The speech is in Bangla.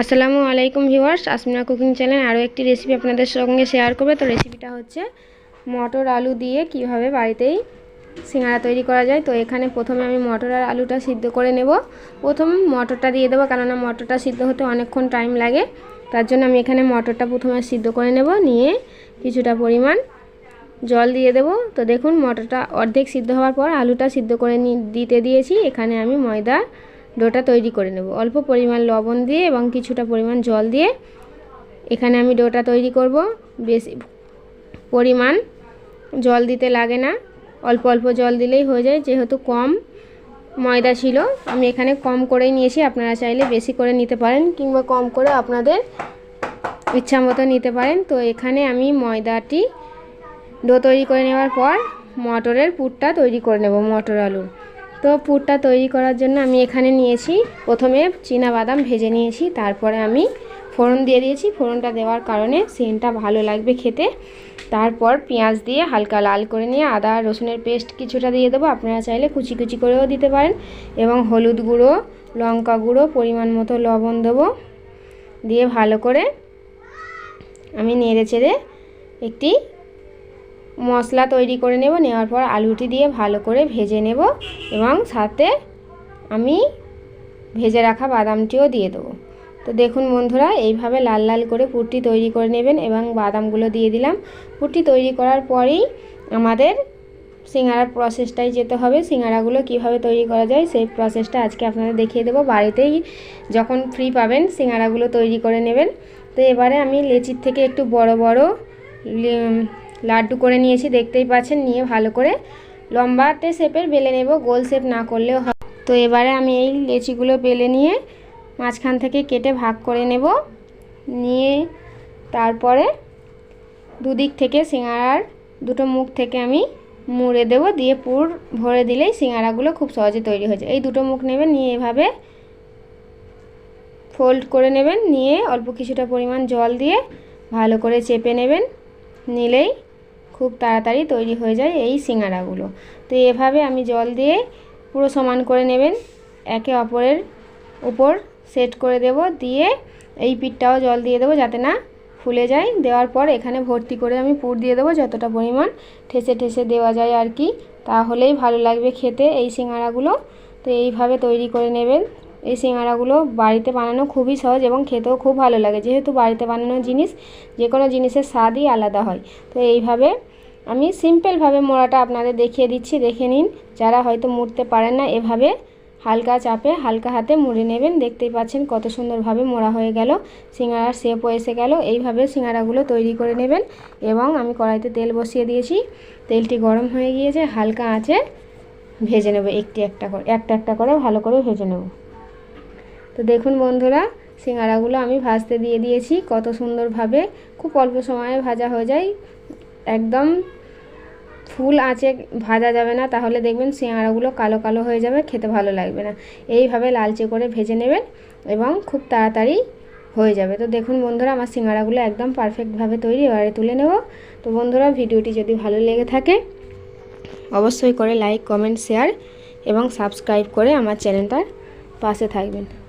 আসসালামু আলাইকুম ভিউয়ার্স, আসমিনা কুকিং চ্যানেল আরও একটি রেসিপি আপনাদের সঙ্গে শেয়ার করবে। তো রেসিপিটা হচ্ছে মটর আলু দিয়ে কীভাবে বাড়িতেই সিঙ্গারা তৈরি করা যায়। তো এখানে প্রথমে আমি মটর আর আলুটা সিদ্ধ করে নেব। প্রথম মটরটা দিয়ে দেবো, কেননা মটরটা সিদ্ধ হতে অনেকক্ষণ টাইম লাগে। তার জন্য আমি এখানে মটরটা প্রথমে সিদ্ধ করে নেব, নিয়ে কিছুটা পরিমাণ জল দিয়ে দেবো। তো দেখুন, মটরটা অর্ধেক সিদ্ধ হওয়ার পর আলুটা সিদ্ধ করে দিতে দিয়েছি। এখানে আমি ময়দা ডোটা তৈরি করে নেব। অল্প পরিমাণ লবণ দিয়ে এবং কিছুটা পরিমাণ জল দিয়ে এখানে আমি ডোটা তৈরি করব। বেশি পরিমাণ জল দিতে লাগে না। অল্প অল্প জল দিলেই হয়ে যায়। যেহেতু কম ময়দা ছিল, আমি এখানে কম করেই নিয়েছি। আপনারা চাইলে বেশি করে নিতে পারেন কিংবা কম করে আপনাদের ইচ্ছা মতো নিতে পারেন। তো এখানে আমি ময়দাটি ডো তৈরি করে নেওয়ার পর মটরের পুরটা তৈরি করে নেব, মটর আলুর তো পুরটা তৈরি করার জন্য আমি এখানে নিয়েছি। প্রথমে চীনা বাদাম ভেজে নিয়েছি, তারপরে আমি ফোড়ন দিয়ে দিয়েছি। ফোড়নটা দেওয়ার কারণে সেন্টটা ভালো লাগবে খেতে। তারপর পেঁয়াজ দিয়ে হালকা লাল করে নিয়ে আদা, রসুনের পেস্ট কিছুটা দিয়ে দেবো। আপনারা চাইলে কুচি কুচি করেও দিতে পারেন। এবং হলুদ গুঁড়ো, লঙ্কা গুঁড়ো, পরিমাণ মতো লবণ দেবো। দিয়ে ভালো করে আমি নেড়ে চেড়ে একটি মশলা তৈরি করে নেব, নেওয়ার পর আলুটি দিয়ে ভালো করে ভেজে নেব এবং সাথে আমি ভেজে রাখা বাদামটিও দিয়ে দেবো। তো দেখুন বন্ধুরা, এইভাবে লাল লাল করে পুরটি তৈরি করে নেবেন এবং বাদামগুলো দিয়ে দিলাম। পুরটি তৈরি করার পরেই আমাদের সিঙ্গারার প্রসেসটাই যেতে হবে। সিঙ্গারাগুলো কীভাবে তৈরি করা যায় সেই প্রসেসটা আজকে আপনাদের দেখিয়ে দেবো। বাড়িতেই যখন ফ্রি পাবেন, সিঙ্গারাগুলো তৈরি করে নেবেন। তো এবারে আমি লেচির থেকে একটু বড় বড় লাড্ডু করে নিয়েছি, দেখতেই পাচ্ছেন, নিয়ে ভালো করে লম্বাতে শেপের বেলে নেব, গোল শেপ না করলেও হয় তো এবারে আমি এই লেচিগুলো বেলে নিয়ে মাঝখান থেকে কেটে ভাগ করে নেব। নিয়ে তারপরে দুদিক থেকে সিঙ্গারার দুটো মুখ থেকে আমি মুড়ে দেব, দিয়ে পুর ভরে দিলেই সিঙ্গারাগুলো খুব সহজে তৈরি হয়ে যায়। এই দুটো মুখ নেবেন, নিয়ে এভাবে ফোল্ড করে নেবেন, নিয়ে অল্প কিছুটা পরিমাণ জল দিয়ে ভালো করে চেপে নেবেন, নিলেই খুব তাড়াতাড়ি তৈরি হয়ে যায় এই সিঙ্গারাগুলো। তো এভাবে আমি জল দিয়ে পুরো সমান করে নেবেন, একে অপরের উপর সেট করে দেব, দিয়ে এই পিঠটাও জল দিয়ে দেবো যাতে না ফুলে যায়। দেওয়ার পর এখানে ভর্তি করে আমি পুর দিয়ে দেবো যতটা পরিমাণ ঠেসে ঠেসে দেওয়া যায় আর কি। তাহলেই ভালো লাগবে খেতে এই সিঙ্গারাগুলো। তো এইভাবে তৈরি করে নেবেন। এই সিঙ্গারাগুলো বাড়িতে বানানো খুবই সহজ এবং খেতেও খুব ভালো লাগে। যেহেতু বাড়িতে বানানো জিনিস যে কোনো জিনিসের স্বাদই আলাদা হয়। তো এইভাবে আমি সিম্পলভাবে মোড়াটা আপনাদের দেখিয়ে দিচ্ছি। দেখে নিন, যারা হয়তো মুড়তে পারেন না, এভাবে হালকা চাপে হালকা হাতে মুড়ে নেবেন। দেখতেই পাচ্ছেন কত সুন্দরভাবে মোড়া হয়ে গেল। সিঙ্গারার শেপও এসে গেল। এইভাবে সিঙ্গারাগুলো তৈরি করে নেবেন এবং আমি কড়াইতে তেল বসিয়ে দিয়েছি। তেলটি গরম হয়ে গিয়েছে, হালকা আঁচে ভেজে নেব একটি একটা করে, একটা একটা করে ভালো করে ভেজে নেব। তো দেখুন বন্ধুরা, সিঙ্গারাগুলো আমি ভাজতে দিয়ে দিয়েছি, কত সুন্দরভাবে। খুব অল্প সময়ে ভাজা হয়ে যায়। একদম ফুল আঁচে ভাজা যাবে না, তাহলে দেখবেন সিঙ্গারাগুলো কালো কালো হয়ে যাবে, খেতে ভালো লাগবে না। এইভাবে লালচে করে ভেজে নেবেন এবং খুব তাড়াতাড়ি হয়ে যাবে। তো দেখুন বন্ধুরা, আমার সিঙ্গারাগুলো একদম পারফেক্টভাবে তৈরি, এবারে তুলে নেব। তো বন্ধুরা, ভিডিওটি যদি ভালো লেগে থাকে, অবশ্যই করে লাইক, কমেন্ট, শেয়ার এবং সাবস্ক্রাইব করে আমার চ্যানেলটার পাশে থাকবেন।